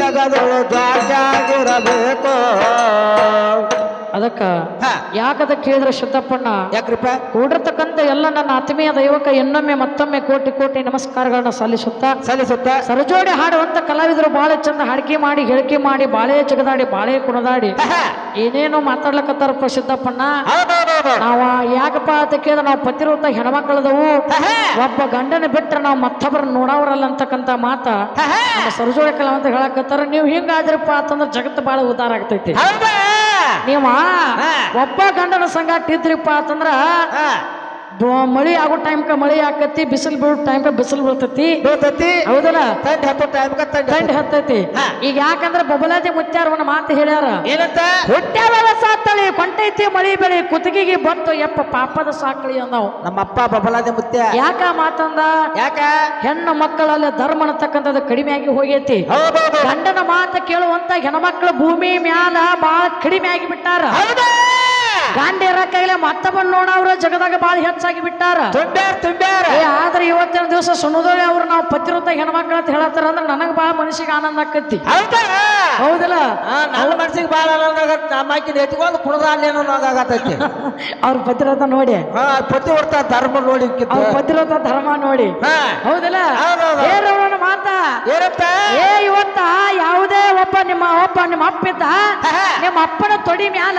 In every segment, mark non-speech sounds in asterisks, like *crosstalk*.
ಜಗದೊಳು ಜಾಗಿರಬೇಕು ಅದಕ್ಕ ಯಾಕದ ಕೇಳಿದ್ರೆ ಶುದ್ಧಪ್ಪಣ್ಣ ಯಾಕ್ರಿಪ್ಪ ಕೂಡಿರ್ತಕ್ಕಂಥ ಎಲ್ಲ ನನ್ನ ಆತ್ಮೀಯ ದೈವಕ ಇನ್ನೊಮ್ಮೆ ಮತ್ತೊಮ್ಮೆ ಕೋಟಿ ಕೋಟಿ ನಮಸ್ಕಾರಗಳನ್ನ ಸಲ್ಲಿಸುತ್ತಾ. ಸಲ್ಲಿಸುತ್ತ. ಸರಜೋಡಿ ಹಾಡುವಂತ ಕಲಾವಿದರು ಬಹಳ ಚಂದ ಹಾಡಿಕೆ ಮಾಡಿ ಹೇಳಿಕೆ ಮಾಡಿ ಬಾಳೆ ಜಗದಾಡಿ ಬಾಳೆ ಕುಣದಾಡಿ. ಏನೇನು ಮಾತಾಡ್ಲಕತ್ತಾರಪ್ಪ ಸಿದ್ದಪ್ಪಣ್ಣ ನಾವ ಯಾಕಪ್ಪ ಅಂತ ಕೇಳಿದ್ರೆ ನಾವು ಪತಿರುತ್ತ ಹೆಣ್ಮಕ್ಳದವು. ಒಬ್ಬ ಗಂಡನ ಬಿಟ್ರೆ ನಾವು ಮತ್ತೊಬ್ಬರ ನೋಡವ್ರಲ್ಲ ಅಂತಕ್ಕಂಥ ಮಾತ. ನಮ್ಮ ಸರಜೋಡಿ ಕಲಾವಂತ ಹೇಳಕತ್ತಾರ ನೀವು ಹಿಂಗಾದ್ರಪ್ಪ ಅಂತಂದ್ರೆ ಜಗತ್ತು ಬಹಳ ಉದ್ದಾರ ಆಗ್ತೈತಿ. ನೀವ? ಒಬ್ಬ ಗಂಡನ ಸಂಗಾಟ ಇದ್ರಿಪ್ಪ ಅಂತಂದ್ರ ಮಳಿ ಆಗೋ ಟೈಮ್ಕ ಮಳಿ ಆಕತಿ ಬಿಸಿಲು ಬೀಳೋ ಟೈಮ್ಕ ಬಿಸಿಲು ಬೀಳ್ತತಿ. ಬೀಳ್ತತಿ. ಹೌದಲ್ಲ? ತಂಡ ಹತ್ತೋ ಟೈಮ್ ತಂಡ ತಂಡಿ ಹತ್ತೈತಿ. ಈಗ ಯಾಕಂದ್ರೆ ಬಬಲಾದಿ ಮುಚ್ಚಾರ ಒಂದು ಮಾತು ಹೇಳ್ಯಾರ? ಏನಂತ? ಹುಟ್ಟ್ಯಾವಳ ಸಾತಳಿ ಕೊಂಟೈತಿ ಮಳಿ ಬೆಳಿ ಕುತ್ತಿಗೆಗೆ ಬಂತು ಯಪ್ಪ ಪಾಪದ ಸಾಕಳಿ ಅಂದವು. ನಮ್ಮಪ್ಪ ಬಬಲಾದಿ ಮುತ್ಯ ಯಾಕ ಮಾತಂದ? ಯಾಕ? ಹೆಣ್ಣು ಮಕ್ಕಳಲ್ಲಿ ಧರ್ಮ ಅನ್ನತಕ್ಕಂಥದ್ದು ಕಡಿಮೆಯಾಗಿ ಆಗಿ ಹೋಗೈತಿ. ಗಂಡನ ಮಾತು ಕೇಳುವಂತ ಹೆಣ್ಮಕ್ಳು ಭೂಮಿ ಮ್ಯಾಲ ಬಾಳ ಕಡಿಮೆ ಆಗಿ ಬಿಟ್ಟಾರ. ಹೌದಾ. ಗಂಡ ಇರಕ್ಕಾಗಲೇ ಮತ್ತೊಬ್ಬ ನೋಡವ್ರ ಜಗದಾಗ ಬಾಳ ಹೆಚ್ಚಾಗಿ ಬಿಟ್ಟಾರ. ತುಂಬ್ಯಾರ ಆದ್ರೆ ಇವತ್ತಿನ ದಿವಸ ಸುಣದೋಳಿ ಅವ್ರು ನಾವು ಪತಿರತ ಹೆಣ್ಮಕ್ಳು ಅಂತ ಹೇಳತ್ತಾರ ಅಂದ್ರೆ ನನಗೆ ಬಾಳ ಮನಸ್ಸಿಗೆ ಆನಂದ ಆಕತಿ ಹೌದಾ? ಹೌದಲ್ಲ? ನನ್ನ ಮನ್ಸಿಗೆ ಬಾಳ ಆನಂದಾಗತ್ತೆ ನಮ್ಮ ಆಕಿನ ಎತ್ಕೊಂಡು ಕುಡ್ದ ಅಲ್ಲೇನೋ ಆಗತ್ತೈತಿ. *laughs* ಅವ್ರ ಪತಿರತ ನೋಡಿ. ಪತಿವ್ರತ ಧರ್ಮ ನೋಡಿ ಅವ್ರ ಪತಿರತ ಧರ್ಮ ನೋಡಿ. ಹೌದಲ್ಲ? ಮಾತ ಏನಂತ ಏ ಇವತ್ತ? ಯಾವುದೇ ಒಬ್ಬ ನಿಮ್ಮ ಒಬ್ಬ ನಿಮ್ಮ ಅಪ್ಪಿದ್ದ ನಿಮ್ಮ ಅಪ್ಪನ ತೊಡಿ ಮ್ಯಾಲ.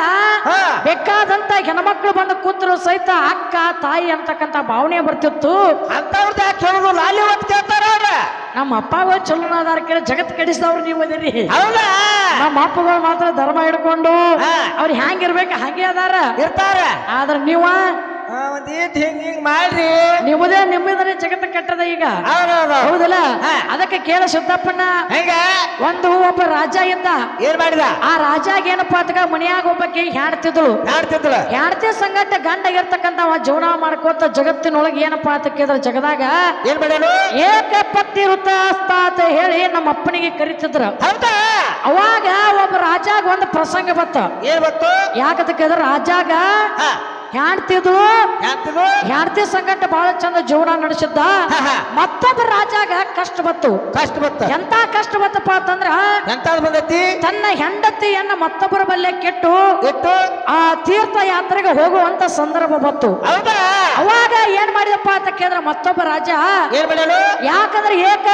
ಬೇಕಾದಂತ ಹೆಣ್ಮಕ್ಳು ಬಂದು ಕೂತರು ಸಹಿತ ಅಕ್ಕ ತಾಯಿ ಅಂತಕ್ಕಂತ ಭಾವನೆ ಬರ್ತಿತ್ತು. ಅಂತವ್ರದ್ದು ಯಾಕೆ ಹೇಳೋದು? ಲಾಲಿ ಹೊತ್ತು ಕೇಳ್ತಾರ ಅವ್ರ. ನಮ್ಮ ಅಪ್ಪಗ ಚಲೋನ ಅದಾರ ಕೇಳಿ ಜಗತ್ ಕೆಡಿಸಿದವ್ರು ನೀವು ಅದಿರಿ ಹೌದಾ? ನಮ್ಮ ಅಪ್ಪಗಳು ಮಾತ್ರ ಧರ್ಮ ಹಿಡ್ಕೊಂಡು. ಅವ್ರು ಹ್ಯಾಂಗಿರ್ಬೇಕು ಹಾಗೆ ಅದಾರ. ಇರ್ತಾರ. ಆದ್ರೆ ನೀವ ಒಂದ್ ಈಟ್ ಹಿಂಗ್ ಹಿಂಗ್ ಮಾಡ್ರಿ. ನಿಮ್ಮದೇ ನಿಮ್ಮದೇ ಜಗತ್ತ ಕಟ್ಟದ ಈಗ. ಹೌದೌದು. ಹೌದಲ್ಲ? ಅದಕ್ಕೆ ಕೇಳ ಶುದ್ಧಪ್ಪಣ್ಣ. ಹೆಂಗ? ಒಂದು ಒಬ್ಬ ರಾಜ ಇದ್ದ. ಏನ್ ಮಾಡಿದ? ಆ ರಾಜಾಗ ಏನಪ್ಪಾ ಅದಕ್ಕ ಮನೆಯಾಗ ಒಬ್ಬಕ್ಕೆ ಹ್ಯಾಡ್ತಿದ್ಳು. ಮಾಡ್ತಿದ್ಳ ಹ್ಯಾಡ್ತಿ ಸಂಗಟ ಗಂಡ ಇರ್ತಕ್ಕಂತ ಜೀವನ ಮಾಡ್ಕೋತ ಜಗತ್ತಿನೊಳಗೆ ಏನಪ್ಪಾ ಅಂತ ಕೇಳಿದ್ರ ಜಗದಾಗ? ಏನ್ ಮಾಡ್ಯಾನು? ಏಕ ಪತ್ತಿ ವೃತ್ತಾಸ್ತ ಅಂತ ಹೇಳಿ ನಮ್ಮ ಅಪ್ಪನಿಗೆ ಕರಿತಿದ್ರ. ಹೌದಾ? ಅವಾಗ ಒಬ್ಬ ರಾಜಾಗ ಒಂದು ಪ್ರಸಂಗ ಬತ್ತ ಏನ್ ಬತ್ತು ಯಾಕಂತ ಕೇಳಿದ್ರ ರಾಜಾಗ ಹ್ಯಾಡ್ತಿದ್ಳು ಹ್ಯಾಡ್ತಿ ಸಂಗಟ ಬಹಳ ಚಂದ ಜೀವನ ನಡೆಸಿದ್ದ. ಮತ್ತೊಬ್ಬ ರಾಜಾಗ ಕಷ್ಟ ಬತ್ತು ಕಷ್ಟ ಬತ್ತ ಎಂತ ಕಷ್ಟ ಬತ್ತಪ್ಪ ಅಂತಂದ್ರ ಎಂತ ಬಂದೈತಿ? ತನ್ನ ಹೆಂಡತಿಯನ್ನ ಮತ್ತೊಬ್ಬರ ಬಲ್ಲೆ ಕೆಟ್ಟು ಇಟ್ಟು ಆ ತೀರ್ಥ ಯಾತ್ರೆಗೆ ಹೋಗುವಂತ ಸಂದರ್ಭ ಬತ್ತು ಅವಾಗ ಏನ್ ಮಾಡಿದಪ್ಪ ಅಂತ ಕೇಂದ್ರ ಮತ್ತೊಬ್ಬ ರಾಜ ಯಾಕಂದ್ರೆ ಏಕ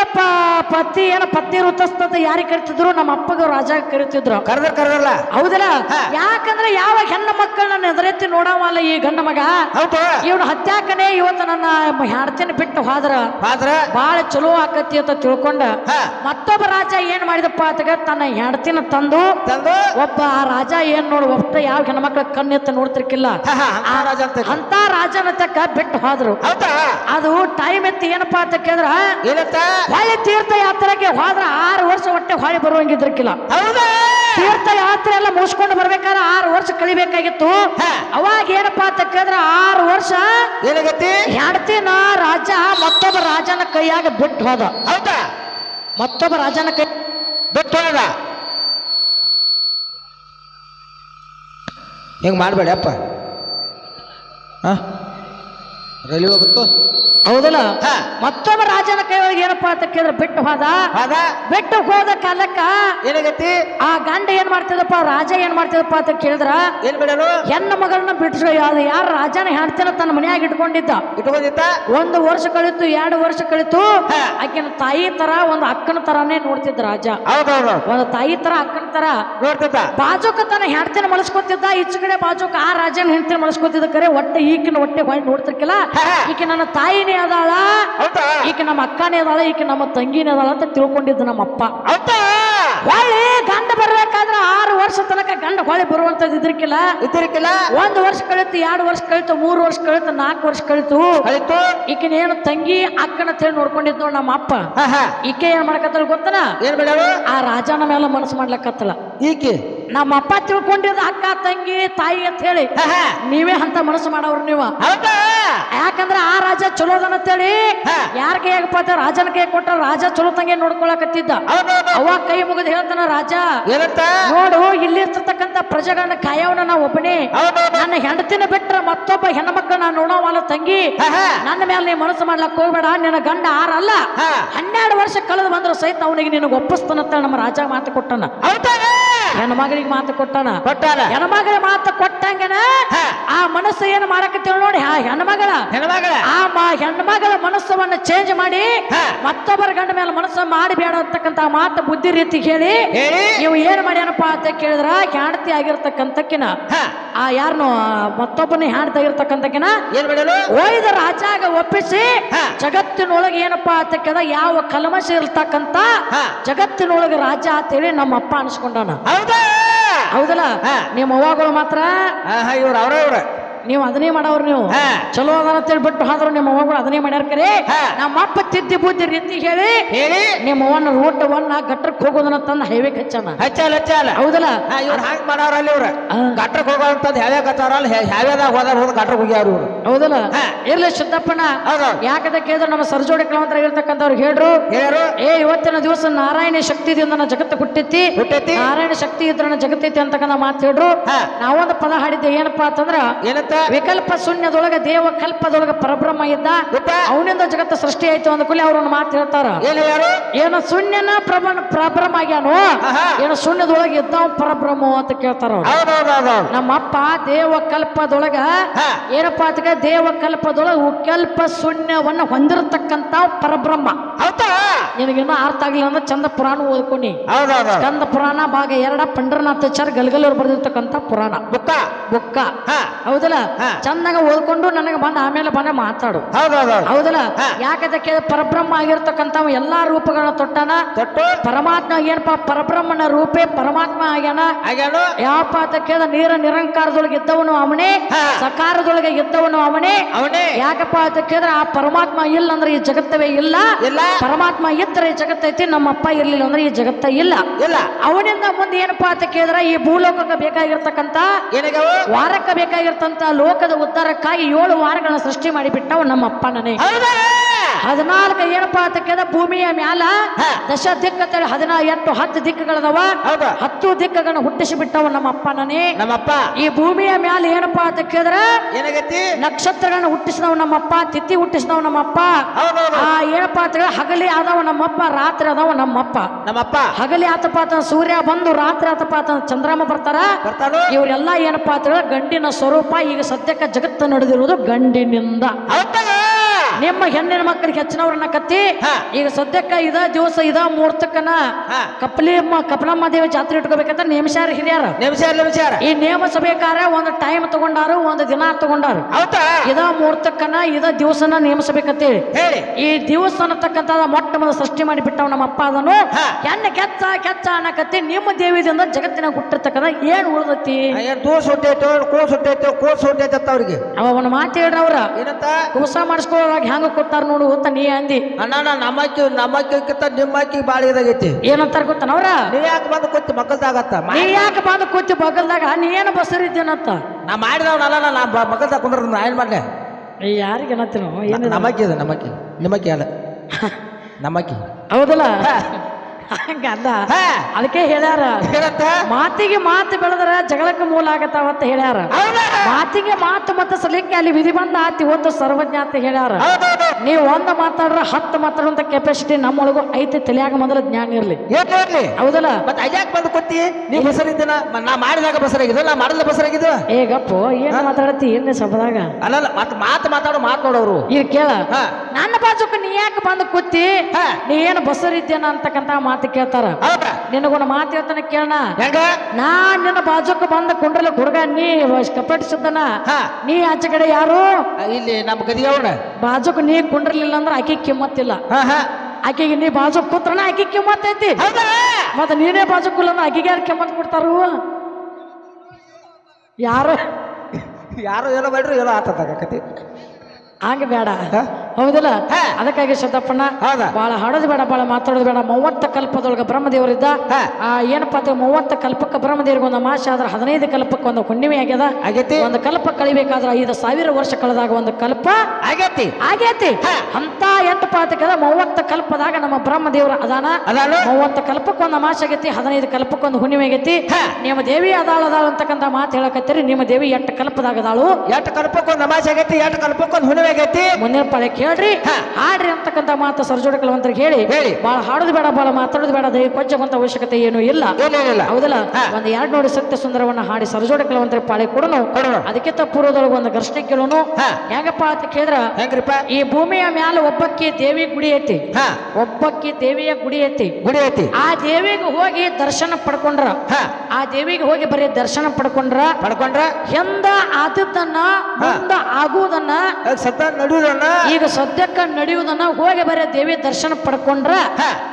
ಪತಿ ಏನ ಪತ್ನಿ ಋತಸ್ತಂತ ಯಾರಿಗೆ ಕರಿತಿದ್ರು? ನಮ್ಮ ಅಪ್ಪಗ ರಾಜ ಕರಿತಿದ್ರು. ಕರ್ದ್ರ ಕರ್ದಲ್ಲ ಹೌದಲ್ಲ. ಯಾಕಂದ್ರೆ ಯಾವ ಹೆಣ್ಣು ಮಕ್ಕಳನ್ನ ಎದುರೆತ್ತಿ ನೋಡವಲ್ಲ ಈ ಗಂಡ ಮಗ ಹೌದು. ಇವನು ಹತ್ಯಾಕನೇ ಇವತ್ತು ನನ್ನ ಹೆಂಡತಿನ ಬಿಟ್ಟು ಹೋದ್ರ. ಆದ್ರ ಬಾಳ ಚಲೋ ಆಕತಿ ಅಂತ ತಿಳ್ಕೊಂಡ. ಮತ್ತೊಬ್ಬ ರಾಜ ಏನ್ ಮಾಡಿದಪ್ಪ ಅಂತಗ ತನ್ನ ಹೆಂಡತಿನ ತಂದು ತಂದು? ಒಬ್ಬ ಆ ರಾಜ ಏನ್ ನೋಡು ಒಬ್ಬ ಯಾವ ಹೆಣ್ಮಕ್ಳ ಕಣ್ಣೆತ್ತ ನೋಡ್ತಿರ್ಕಿಲ್ಲ. ಆ ರಾಜ ಅಂತ ಅಂತ ರಾಜನ ತಕ್ಕ ಬಿಟ್ಟು ಹೋದ್ರು. ಹೌದಾ? ಅದು ಟೈಮ್ ಎತ್ತಿ ಏನಪ್ಪಾ ಅಂತ ಕೇಳಿದ್ರ? ಏನಂತ? ಹೊಳೆ ತೀರ್ಥ ಯಾತ್ರೆಗೆ ಹೋದ್ರ ಆರು ವರ್ಷ ಹೊಟ್ಟೆ ಹೊಳೆ ಬರುವಂಗಿದ್ರಕ್ಕಿಲ್ಲ ಹೌದಾ? ತೀರ್ಥ ಯಾತ್ರೆ ಎಲ್ಲ ಮುಗಿಸ್ಕೊಂಡು ಬರ್ಬೇಕಾದ್ರೆ ಆರು ವರ್ಷ ಕಳಿಬೇಕಾಗಿತ್ತು. ಹಾ. ಅವಾಗ ಏನಪ್ಪಾ ಅಂತ ಕೇಳಿದ್ರೆ ಆರು ವರ್ಷ ಏನಾಗೈತಿ? ಹೆಂಡತಿನ ರಾಜ ಮತ್ತೊಬ್ಬ ರಾಜನ ಕೈಯಾಗ ಬಿಟ್ಟು ಹೋದ. ಹೌದಾ? ಮತ್ತೊಬ್ಬ ರಾಜನ ಕೈ ಬಿಟ್ಟು ಹೋದ? ಹಿಂಗ್ ಮಾಡಬೇಡಪ್ಪ. ಹಾ? ರೈಲ್ವೆ ಹೋಗುತ್ತು? ಹೌದಲ್ಲ? ಹಾ. ಮತ್ತೊಬ್ಬ ರಾಜನ ಕೈಯೊಳಗೆ ಏನಪ್ಪಾ ಅಂತ ಕೇಳಿದ್ರೆ ಬಿಟ್ಟು ಹೋದ? ಹೌದ. ಬಿಟ್ಟು ಹೋದ ಕಾಲಕ್ಕ ಏನಾಗೈತಿ? ಆ ಗಂಡ ಏನ್ ಮಾಡ್ತಿದಪ್ಪ ರಾಜ ಏನ್ ಮಾಡ್ತಿದಪ್ಪ ಅಂತ ಕೇಳಿದ್ರ ಏನ್ ಮಾಡ್ಯಾನು? ಹೆಣ್ಣ ಮಗಳನ್ನ ಬಿಟ್ಟು ಯಾರು ಯಾರ ರಾಜನ ಹೆಣ್ತಿನ ತನ್ನ ಮನ್ಯಾಗ ಇಟ್ಕೊಂಡಿದ್ದ? ಇಟ್ಕೊಂಡಿದ್ದ ಒಂದು ವರ್ಷ ಕಳಿತು ಎರಡು ವರ್ಷ ಕಳಿತು. ಹಾ. ಆಕಿನ ತಾಯಿ ತರ ಒಂದು ಅಕ್ಕನ ತರಾನೇ ನೋಡ್ತಿದ್ದ ರಾಜ. ಹೌದೌದು. ಒಂದು ತಾಯಿ ತರ ಅಕ್ಕನ ತರ. ನೋಡ್ತಿದ್ದ? ಬಾಜುಕ ತನ್ನ ಹೆಣ್ತಿನ ಮಲಸ್ಕೊತಿದ್ದ. ಈಚೆ ಕಡೆ ಬಾಜುಕ ಆ ರಾಜನ ಹೆಣ್ತಿನ ಮಲಸ್ಕೊತಿದ್ದ ಕರೆ ಒಟ್ಟೆ ಈಕಿನ ಹೊಟ್ಟೆ ಹೊಯ್ ನೋಡ್ತಿರ್ಕಿಲ್ಲ. *laughs* ಈಕೆ ನನ್ನ ತಾಯಿನೇ ಅದಾಳ ಈಕೆ ನಮ್ಮ ಅಕ್ಕನೇ ಅದಾಳ ಈಕೆ ನಮ್ಮ ತಂಗಿನೇ ಅದಾಳ ಅಂತ ತಿಳ್ಕೊಂಡಿದ್ದ ನಮ್ಮ ಅಪ್ಪ ಹೊಳ್ಳಿ ಗಂಡ ಬರ್ಬೇಕಾದ್ರೆ ಆರು ವರ್ಷ ತನಕ ಗಂಡ ಹೊಳೆ ಬರುವಂತದ್ದು ಇದ್ರಕ್ಕಿಲ್ಲ ಇದ್ರಿಕಿಲ್ಲ? ಒಂದು ವರ್ಷ ಕಳಿತು ಎರಡು ವರ್ಷ ಕಳಿತು ಮೂರು ವರ್ಷ ಕಳಿತು ನಾಲ್ಕು ವರ್ಷ ಕಳಿತು. ಕಳಿತು? ಈಕಿನ ಏನು ತಂಗಿ ಅಕ್ಕನ ಹೇಳಿ ನೋಡ್ಕೊಂಡಿದ್ ನೋಡ್ ನಮ್ಮ ಅಪ್ಪ ಈಕೆ ಏನ್ ಮಾಡಕತ್ತಲ್ಲ ಗೊತ್ತನ? ಏನ್ ಆ ರಾಜನ ಮೇಲೆ ಮನಸ್ಸು ಮಾಡ್ಲಕತ್ತಲ್ಲ ಈಕೆ? ನಮ್ಮ ಅಪ್ಪ ತಿಳ್ಕೊಂಡಿದ್ದ ಅಕ್ಕ ತಂಗಿ ತಾಯಿ ಅಂತ ಹೇಳಿ. ನೀವೇ ಅಂತ ಮನಸ್ಸು ಮಾಡವ್ರು ನೀವು. ಯಾಕಂದ್ರ ಆ ರಾಜ ಚಲೋದನಂತೇಳಿ ಅಂತೇಳಿ ಯಾರ ಕೈಯಾಗಪ್ಪ ಅಂತ ರಾಜನ ಕೈ ಕೊಟ್ಟ ರಾಜ ಚಲೋ ತಂಗೆ ನೋಡ್ಕೊಳಕತ್ತಿದ್ದ. ಅವ ಕೈ ಮುಗಿದು ಹೇಳ್ತಾನ ರಾಜ ನೋಡು ನೋಡು ಇಲ್ಲಿರ್ತಕ್ಕಂಥ ಪ್ರಜೆಗಳನ್ನ ಕಾಯವನ ನಾ ಒಬ್ಬನೇ. ನನ್ನ ಹೆಂಡತಿನ ಬಿಟ್ರ ಮತ್ತೊಬ್ಬ ಹೆಣ್ಮಕ್ಳು ನಾ ನೋಡೋವಲ್ಲ ತಂಗಿ. ನನ್ನ ಮೇಲೆ ನೀ ಮನಸ್ಸು ಮಾಡ್ಲಕ್ ಹೋಗ್ಬೇಡ ನಿನ್ನ ಗಂಡ ಆರಲ್ಲ. ಹನ್ನೆರಡು ವರ್ಷ ಕಳೆದು ಬಂದ್ರು ಸಹಿತ ಅವನಿಗೆ ನಿನಗೆ ಒಪ್ಪಿಸ್ತಾನಂತ ನಮ್ಮ ರಾಜ ಮಾತು ಕೊಟ್ಟನ. ಹೌದಾ? ಹೆಣ್ಮಗಳಿಗೆ ಮಾತು ಕೊಟ್ಟಾನ? ಕೊಟ್ಟಾನ? ಹೆಣ್ಮಗಳ ಮಾತು ಕೊಟ್ಟಂಗನ ಆ ಮನಸ್ಸು ಏನು ಮಾಡಕತ್ತೇಳ ನೋಡಿ ಆ ಹೆಣ್ಮಗಳ. ಹೆಣ್ಮಗಳ. ಆ ಮ- ಹೆಣ್ಮಗಳ ಮನಸ್ಸವನ್ನ ಚೇಂಜ್ ಮಾಡಿ ಮತ್ತೊಬ್ಬರ ಗಂಡ ಮೇಲೆ ಮನಸ್ಸು ಮಾಡಬೇಡ ಅಂತಕ್ಕಂತ ಮಾತು ಬುದ್ಧಿ ರೀತಿ ಹೇಳಿ ನೀವು ಏನ್ ಮಾಡ್ಯಾನಪ್ಪ ಅಂತ ಕೇಳಿದ್ರ ಹೆಂಡತಿ ಆಗಿರ್ತಕ್ಕಂತಕ್ಕಿನ ಹಾ. ಆ ಯಾರನು ಮತ್ತೊಬ್ಬನ ಹೆಂಡತಿ ಆಗಿರ್ತಕ್ಕಂತಕ್ಕಿನ ಏನ್ ಮಾಡ್ಯಾನು? ಒಯ್ದ ರಾಜಾಗ ಒಪ್ಪಿಸಿ. ಜಗತ್ತಿನೊಳಗೆ ಏನಪ್ಪಾ ಅಂತ ಕೇಳಿದ ಯಾವ ಕಲ್ಮಶ ಇರ್ತಕ್ಕಂತ. ಜಗತ್ತಿನೊಳಗೆ ರಾಜ ಅಂತೇಳಿ ನಮ್ಮ ಅಪ್ಪ ಅನ್ಸ್ಕೊಂಡಾನ. ಹೌದಾ? ಹೌದಲ್ಲ? ನಿಮ್ಮ ಅವ್ವಗಳು ಮಾತ್ರ? ಇವ್ರು ಹಾ ಇವ್ರ ಅವರೇ ಇವ್ರ ನೀವು ಅದನ್ನೇ ಮಾಡವ್ರು ನೀವು. ಹಾ. ಚಲೋ ಅದಾನ ಅಂತೇಳಿ ಬಿಟ್ಟು ಹೋದ್ರು ನಿಮ್ಮ ಅವ್ವಗಳು ಅದನ್ನೇ ಮಾಡ್ಯಾರ ಕರೆ. ನಮ್ಮ ಅಪ್ಪ ತಿದ್ದಿ ಬುದ್ಧಿ ರೀತಿ ಹೇಳಿ ಹೇಳಿ. ನಿಮ್ಮ ಅವ್ವನ ರೋಟವನ್ನ ಗಟ್ಟಕ್ಕೆ ಹೋಗೋದನ್ನ ತಂದ ಹೈವೇ ಹಚ್ಚಾನ. ಹಚ್ಚಲ್ಲ ಹಚ್ಚಲ್ಲ ಹೌದಲ್ಲ? ಇವ್ರು ಇವ್ರ ಮಾಡವ್ರ ಅಲ್ಲಿ ಇವ್ರ. ಗಟ್ಟಕ್ಕೆ ಹೋಗೋ ಅಂತದ್ ಹ್ಯಾವ್ಯಾಗ ಕತ್ತಾರಲ್ಲ ಹ್ಯಾವ್ಯಾದಾಗ ಹೋದಾರ ಹೋದ ಗಟ್ಟಕ್ಕೆ ಹೋಗ್ಯಾರ ಇವ್ರು. ಹೌದಲ್ಲ. ಇರ್ಲಿ ಸಿದ್ದಪ್ಪನ ಹೌದು. ಯಾಕಂತ ಕೇಳಿದ್ರೆ ನಮ್ಮ ಸರ್ಜೋಡಿ ಕಲಾವಂತರ ಇರ್ತಕ್ಕಂಥವ್ರು ಹೇಳ್ರು. ಹೇಳ್ರು. ಏ ಇವತ್ತಿನ ದಿವಸ ನಾರಾಯಣ ಶಕ್ತಿದಿಂದ ನನ್ನ ಜಗತ್ತು ಹುಟ್ಟಿತಿ. ಹುಟ್ಟೈತಿ. ನಾರಾಯಣ ಶಕ್ತಿ ಇದ್ರ ಜಗತ್ತೈತಿ ಅಂತಕ್ಕಂಥ ಮಾತು ಹೇಳ್ರು. ನಾವೊಂದು ಪದ ಹಾಡಿದ್ದೆ ಏನಪ್ಪಾ ಅಂತಂದ್ರ ಏನಂತ? ವಿಕಲ್ಪ ಶೂನ್ಯದೊಳಗ ದೇವ ಕಲ್ಪದೊಳಗ ಪರಬ್ರಹ್ಮ ಇದ್ದ ಅವನಿಂದ ಜಗತ್ತ ಸೃಷ್ಟಿ ಆಯ್ತು ಅಂದ ಕೂಲಿ ಅವ್ರ ಒಂದು ಮಾತು ಹೇಳ್ತಾರ. ಏನೋ ಶೂನ್ಯನ ಪ್ರಬಣ ಪರಬ್ರಹ್ಮ ಆಗ್ಯಾನು ಏನೋ ಶೂನ್ಯದೊಳಗ ಇದ್ದವ ಪರಬ್ರಹ್ಮ ಅಂತ ಕೇಳ್ತಾರ ನಮ್ಮ ಅಪ್ಪ ನಮ್ಮಪ್ಪ ದೇವ ಕಲ್ಪದೊಳಗ ಏನಪ್ಪ ಅಂತ ದೇವ ಕಲ್ಪದೊಳಗ ಕಲ್ಪ ಶೂನ್ಯವನ್ನ ಹೊಂದಿರತಕ್ಕಂತ ಪರಬ್ರಹ್ಮ. ನಿನಗಿನ್ನ ಅರ್ಥ ಆಗ್ಲಿಲ್ಲ ಅಂದ್ರೆ ಚಂದ ಪುರಾಣ ಓದ್ಕೊನಿ. ಚಂದ ಪುರಾಣ ಭಾಗ ಎರಡ ಪಂಡರನಾಥಾಚಾರ್ಯ ಅವ್ರು ಬರ್ದಿರ್ತಕ್ಕಂತ ಪುರಾಣ. ಬುಕ್ಕ. ಬುಕ್ಕ. ಹೌದಲ್ಲ. ಚಂದಾಗ ಓದ್ಕೊಂಡು ನನಗೆ ಬಂದ ಆಮೇಲೆ ಬಂದ ಮಾತಾಡು. ಹೌದಲ್ಲ? ಯಾಕೆ ಯಾಕಂತ ಕೇಳಿದ್ರೆ ಪರಬ್ರಹ್ಮ ಆಗಿರ್ತಕ್ಕಂಥ ಎಲ್ಲಾ ರೂಪಗಳ ತೊಟ್ಟನ. ತೊಟ್ಟು. ಪರಮಾತ್ಮ ಏನಪ್ಪ? ಪರಬ್ರಹ್ಮನ ರೂಪೇ ಪರಮಾತ್ಮ ಆಗ್ಯಾನ? ಯಾವಪ್ಪ ಅಂತ ಕೇಳಿದ ನೀರ ನಿರಂಕಾರದೊಳಗೆ ಇದ್ದವನು ಅವನೇ ಸಕಾರದೊಳಗೆ ಇದ್ದವನು ಅವನೇ. ಅವನೇ. ಯಾಕಪ್ಪ ಅಂತ ಕೇಳಿದ್ರೆ ಆ ಪರಮಾತ್ಮ ಇಲ್ಲ ಅಂದ್ರೆ ಈ ಜಗತ್ತವೇ ಇಲ್ಲ. ಪರಮಾತ್ಮ ಇದ್ರೆ ಈ ಜಗತ್ತೈತಿ ನಮ್ಮಪ್ಪ ಇರ್ಲಿಲ್ಲ ಅಂದ್ರೆ ಈ ಜಗತ್ತ ಇಲ್ಲ. ಇಲ್ಲ. ಅವನಿಂದ ಮುಂದೆ ಏನಪ್ಪಾ ಅಂತ ಕೇಳಿದ್ರೆ ಈ ಭೂಲೋಕಕ್ಕೆ ಬೇಕಾಗಿರ್ತಕ್ಕಂಥ ಏನಾಗ್ಯಾವು ವಾರಕ್ಕೆ ಬೇಕಾಗಿರ್ತಂತ ಲೋಕದ ಉತ್ತರಕ್ಕಾಗಿ ಏಳು ವಾರಗಳನ್ನ ಸೃಷ್ಟಿ ಮಾಡಿಬಿಟ್ಟವ ನಮ್ಮ ಅಪ್ಪನೇ ಹದಿನಾಲ್ಕು ಏನಪ್ಪಾ ಅಂತ ಕೇಳಿದ ಭೂಮಿಯ ಮ್ಯಾಲ. ದಶ ದಿಕ್ಕತ್ತೇಳಿ ಹದಿನಾ ಎಂಟು ಹತ್ತು ದಿಕ್ಕಗಳದವ. ಹತ್ತು ದಿಕ್ಕಗಳನ್ನ ಹುಟ್ಟಿಸಿ ಬಿಟ್ಟವ ನಮ್ಮ ಅಪ್ಪನೇ ನಮ್ಮಪ್ಪ. ಈ ಭೂಮಿಯ ಮ್ಯಾಲ ಏನಪ್ಪಾ ಅಂತ ಕೇಳಿದ್ರ ಏನಾಗೈತಿ? ನಕ್ಷತ್ರಗಳನ್ನ ಹುಟ್ಟಿಸಿದವ ನಮ್ಮಪ್ಪ ತಿಥಿ ಹುಟ್ಟಿಸಿದವ ನಮ್ಮಪ್ಪ. ಆ ಏನಪ್ಪಾ ಅಂತ ಹಗಲಿ ಆದವ ನಮ್ಮಪ್ಪ ರಾತ್ರಿ ಆದವ ನಮ್ಮಪ್ಪ. ನಮ್ಮಪ್ಪ. ಹಗಲಿ ಆತಪ್ಪ ಅಂತ ಸೂರ್ಯ ಬಂದು ರಾತ್ರಿ ಆತಪ್ಪ ಅಂತ ಚಂದ್ರಮ ಬರ್ತಾರ. ಇವರೆಲ್ಲ ಏನಪ್ಪಾ ಅಂತ ಗಂಡಿನ ಸ್ವರೂಪ. ಈಗ ಸದ್ಯಕ್ಕೆ ಜಗತ್ತು ನಡೆದಿರುವುದು ಗಂಡಿನಿಂದ. ನಿಮ್ಮ ಹೆಣ್ಣಿನ ಮಕ್ಕಳಿಗೆ ಹೆಚ್ಚಿನವ್ರನ್ನ ಕತ್ತಿ ಈಗ ಸದ್ಯಕ್ಕ ಇದ ದಿವಸ ಇದ ಮುಹೂರ್ತಕ್ಕನ ಹಾ. ಕಪಲಿಯಮ್ಮ ಕಪಲಮ್ಮ ದೇವಿ ಜಾತ್ರೆ ಇಟ್ಕೋಬೇಕಂತ ನೇಮಿಸಾರ ಹಿರಿಯರ. ಈ ನೇಮಸಬೇಕಾರ ಒಂದು ಟೈಮ್ ತಗೊಂಡಾರು ಒಂದು ದಿನ ತಗೊಂಡಾರು. ಇದ ಮುಹೂರ್ತಕ್ಕನ ಇದ ದಿವಸನ ನೇಮಿಸಬೇಕಂತೇಳಿ ಈ ದಿವಸ ಅನ್ನತಕ್ಕಂತ ಮೊಟ್ಟ ಮೊದಲು ಸೃಷ್ಟಿ ಮಾಡಿಬಿಟ್ಟವ ನಮ್ಮ ಅಪ್ಪ ಅದನ್ನು. ಹೆಣ್ಣ ಕೆಚ್ಚ ಕೆಚ್ಚ ಅನ್ನಕತ್ತಿ ನಿಮ್ಮ ದೇವಿದಿಂದ ಜಗತ್ತಿನ ಹುಟ್ಟಿರ್ತಕ್ಕಂಥ ಏನ್ ಉಳಿದತಿ? ಏನ್ ಹುಟ್ಟೈತೋ ಕೂಸ್ ಸುಟ್ಟೈತೋ ಕೂಸ್ ಸುಟ್ಟೈತೆ ಅವ್ರಿಗೆ. ಅವ ಒಂದು ಮಾತು ಹೇಳ್ರ ಅವ್ರ. ಏನಂತ? ಕೂಸ ಮಾಡಿಸ್ಕೊಳ್ಳೋವಾಗ ಹೆಂಗ ಕೊಟ್ಟಾರ ನೋಡು ಅಂತ ನೀ ಅಂದಿ. ಅಣ್ಣ ನಾ ನಮ್ಮಕ್ಕಿ ನಿಮ್ಮ ನಿಮ್ಮಕ್ಕಿ ಬಾಳ ಇದಾಗೈತಿ. ಏನಂತಾರ ಗೊತ್ತನವ್ರ ನೀ ಯಾಕೆ ಬಂದು ಕೂತಿ ಮಕ್ಕಳ್ದಾಗತ್ತ ನೀ ಯಾಕೆ ಬಂದು ಕೂತಿ ಬಗಲ್ದಾಗ? ನೀ ಏನು ಬಸರಿದ್ದೇನಂತ? ನಾ ಮಾಡಿದವನಲ್ಲ ನಾ ಮಕ್ಕಳ್ದಾಗ ಕುಂದ್ರ ನಾ ಏನ್ ಮಾಡ್ಲೆ? ಯಾರಿಗೆ ಏನತ್ತಿನ ಏನು ನಮ್ಮಕ್ಕಿ ಇದೆ ನಮ್ಮಕ್ಕಿ. ನಿಮ್ಮಕ್ಕಿ ಅಲ್ಲ. ನಮ್ಮಕ್ಕಿ. ಹೌದಲ್ಲ. ಹಂಗಲ್ಲ. ಅದಕ್ಕೆ ಹೇಳ್ಯಾರ ಮಾತಿಗೆ ಮಾತು ಬೆಳೆದ್ರ ಜಗಳಕ್ಕೆ ಮೂಲ ಆಗತ್ತಾವ ಅಂತ ಹೇಳ್ಯಾರ? ಮಾತಿಗೆ ಮಾತು ಮತ್ತೆ ಸಲಿಕ್ಕೆ ಅಲ್ಲಿ ವಿಧಿ ಬಂದ ಆತಿ ಒಂದು ಸರ್ವಜ್ಞ ಅಂತ ಹೇಳ್ಯಾರ. ನೀವು ಒಂದ ಮಾತಾಡ್ರ ಹತ್ತು ಮಾತಾಡುವಂತ ಕೆಪಾಸಿಟಿ ನಮ್ಮೊಳಗು ಐತಿ ತಲೆಯಾಗ ಮೊದಲ ಜ್ಞಾನ ಇರ್ಲಿ. ಏನ್ ನೋಡ್ಲಿ ಹೌದಲ್ಲ? ಮತ್ತೆ ಅದ್ಯಾಕ್ ಬಂದು ಕೊತ್ತಿ ನೀ ಹೆಸರಿದ್ದೀನ? ನಾ ಮಾಡಿದಾಗ ಬಸರಾಗಿದ್ದು ನಾ ಮಾಡಿದ ಬಸರಾಗಿದ್ದು? ಏ ಗಪ್ಪು ಏನ್ ಮಾತಾಡತಿ ಏನ್ ಸಭದಾಗ? ಅಲ್ಲಲ್ಲ ಮತ್ ಮಾತು ಮಾತಾಡೋ ಮಾತು ನೋಡೋರು ಈಗ ಕೇಳ. ಹಾ. ನನ್ನ ಬಾಜುಕ ನೀ ಯಾಕೆ ಬಂದು ಕೂತಿ? ಹಾ. ನೀ ಏನು ಬಸರಿದ್ದೇನ ಅಂತಕ್ಕಂತ ಮಾತು ಕೇಳ್ತಾರ. ಹೌದಾ? ನಿನಗೊಂದು ಮಾತು ಹೇಳ್ತಾನೆ ಕೇಳಣ. ಹೆಂಗ? ನಾ ನಿನ್ನ ಬಾಜುಕ್ ಬಂದ ಕುಂಡ್ರಲ್ಲ ಹುಡುಗ ನೀ ಕಪಟಿಸಿದ್ದನ. ಹಾ. ನೀ ಆಚೆ ಕಡೆ ಯಾರು? ಇಲ್ಲಿ ನಮ್ಮ ಗದಿಯವನ ಬಾಜುಕ್ ನೀ ಕುಂಡ್ರಲಿಲ್ಲ ಅಂದ್ರೆ ಆಕೆ ಕಿಮ್ಮತ್ತಿಲ್ಲ. ಆಕೆಗೆ ನೀ ಬಾಜು ಕೂತ್ರನ ಆಕೆ ಕಿಮ್ಮತ್ತೈತಿ. ಹೌದಾ? ಮತ್ತೆ ನೀನೇ ಬಾಜು ಕುಲ್ಲ ಅಂದ್ರೆ ಆಕೆಗೆ ಯಾರು ಕಿಮ್ಮತ್ ಕೊಡ್ತಾರು? ಯಾರು? ಯಾರು ಏನೋ ಬೇಡ್ರಿ ಏನೋ ಆತದಾಗ ಕತಿ ಹಂಗೆ ಬೇಡ? ಹೌದಿಲ್ಲ. ಅದಕ್ಕಾಗಿ ಸಿದ್ದಪ್ಪಣ್ಣ ಹೌದಾ? ಬಹಳ ಹಾಡೋದು ಬೇಡ ಬಹಳ ಮಾತಾಡೋದು ಬೇಡ. ಮೂವತ್ತ ಕಲ್ಪದೊಳಗ ಬ್ರಹ್ಮದೇವರಿದ್ದ ಏನಪ್ಪಾ ಅಂತ ಮೂವತ್ತ ಕಲ್ಪಕ್ಕೆ ಬ್ರಹ್ಮದೇವರಿಗೆ ಒಂದು ಮಾಸ ಆದ್ರೆ ಹದಿನೈದು ಕಲ್ಪಕ್ಕೆ ಒಂದು ಹುಣ್ಣಿಮೆ ಆಗ್ಯದ? ಆಗೈತಿ. ಒಂದು ಕಲ್ಪ ಕಳಿಬೇಕಾದ್ರೆ ಐದು ಸಾವಿರ ವರ್ಷ ಕಳೆದಾಗ ಒಂದು ಕಲ್ಪ ಆಗೈತಿ. ಆಗೈತಿ. ಅಂತ ಎಂಟಪ್ಪ ಅಂತಕ್ಕದ ಮೂವತ್ತ ಕಲ್ಪದಾಗ ನಮ್ಮ ಬ್ರಹ್ಮದೇವ್ರ ಅದಾನ. ಮೂವತ್ತ ಕಲ್ಪಕ್ಕೆ ಒಂದು ಮಾಸ ಆಗೈತಿ ಹದಿನೈದು ಕಲ್ಪಕ್ಕೆ ಒಂದು ಹುಣ್ಣಿಮೆ ಆಗೈತಿ. ನಿಮ್ಮ ದೇವಿ ಅದಾಳ ಅದಾಳ ಅಂತಕ್ಕಂತ ಮಾತು ಹೇಳಕತ್ತೀರಿ ನಿಮ್ಮ ದೇವಿ ಎಂಟು ಕಲ್ಪದಾಗ ಅದಾಳು. ಒಂದು ಕಲ್ಪಕ್ಕೊಂದು ನಮಾಜ್ ಆಗೈತಿ ಎಷ್ಟು ಕಲ್ಪಕ್ಕೊಂದು ಹುಣ್ಣಿಮೆ ಆಗೈತಿ. ಮುಂದಿನ ಪಾಳೆ ಕೇಳ್ರಿ ಹಾ. ಹಾಡ್ರಿ ಅಂತಕ್ಕಂತ ಮಾತು ಸರ್ಜೋಡ ಕಲವಂತರಿಗೆ ಹೇಳಿ. ಹೇಳಿ. ಬಹಳ ಹಾಡೋದು ಬೇಡ ಬಹಳ ಮಾತಾಡೋದು ಬೇಡ ದಯ ಕೊಂಚಕ್ಕಂತ ಅವಶ್ಯಕತೆ ಏನು ಇಲ್ಲ. ಹೌದಲ್ಲ? ಒಂದು ಎರಡ್ ನೋಡಿ ಸತ್ಯ ಸುಂದರವನ್ನ ಹಾಡಿ ಸರ್ಜೋಡ ಕಲವಂತರ ಪಾಳಿ ಕೊಡೋನು ಅದಕ್ಕೆ ಅದಕ್ಕಿಂತ ಪೂರ್ವದೊಳಗೆ ಒಂದು ಘರ್ಷಣೆ ಕೇಳೋನು. ಹೆಂಗಪ್ಪ ಅಂತ ಕೇಳಿದ್ರ? ಹೆಂಗ್ರಿಪ್ಪ? ಈ ಭೂಮಿಯ ಮ್ಯಾಲ ಒಬ್ಬಕ್ಕಿ ದೇವಿ ಗುಡಿ ಐತಿ. ಹಾ. ಒಬ್ಬಕ್ಕಿ ದೇವಿಯ ಗುಡಿ ಐತಿ. ಗುಡಿ ಐತಿ. ಆ ದೇವಿಗೆ ಹೋಗಿ ದರ್ಶನ ಪಡ್ಕೊಂಡ್ರ. ಹಾ. ಆ ದೇವಿಗೆ ಹೋಗಿ ಬರೀ ದರ್ಶನ ಪಡ್ಕೊಂಡ್ರ. ಪಡ್ಕೊಂಡ್ರ? ಹಿಂದ ಆದದ್ದನ್ನ ಮುಂದ ಆಗುವುದನ್ನ ಸತ್ತ ನಡುವುದನ್ನ ಈಗ ಸದ್ಯಕ್ಕ ನಡೆಯುವುದನ್ನ ಹೋಗಿ ಬರೀ ದೇವಿ ದರ್ಶನ ಪಡ್ಕೊಂಡ್ರ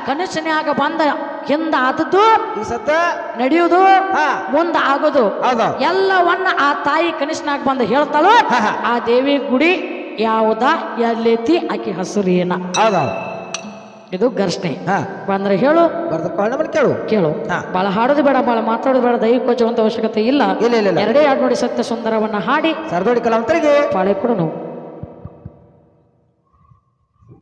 ಕನಸಿನ್ಯಾಗ ಬಂದ ಹಿಂದ ಆದದ್ದು ಸತ್ತ ನಡೆಯುವುದು ಮುಂದ ಆಗೋದು. ಎಲ್ಲವನ್ನ ಆ ತಾಯಿ ಕನಸಿನಾಗ ಬಂದು ಹೇಳ್ತಾಳೋ. ಆ ದೇವಿ ಗುಡಿ ಯಾವ್ದ ಎಲ್ಲೈತಿ ಆಕಿ ಹಸುರು ಏನ ಇದು ಘರ್ಷಣೆ. ಬಂದ್ರೆ ಹೇಳು. ಕೇಳು. ಕೇಳು. ಬಹಳ ಹಾಡೋದು ಬೇಡ ಬಹಳ ಮಾತಾಡೋದು ಬೇಡ ದೈಹಿಕ ಕೊಚ್ಚುವಂತ ಅವಶ್ಯಕತೆ ಇಲ್ಲ. ಎರಡೇ ಎರಡು ನೋಡಿ ಸತ್ಯ ಸುಂದರವನ್ನ ಹಾಡಿ. ಸರ್ದೋಡಿ ಕಲಾವಂತರಿಗೆ. ಪಾಳೆ ಕೊಡು ನಾವು.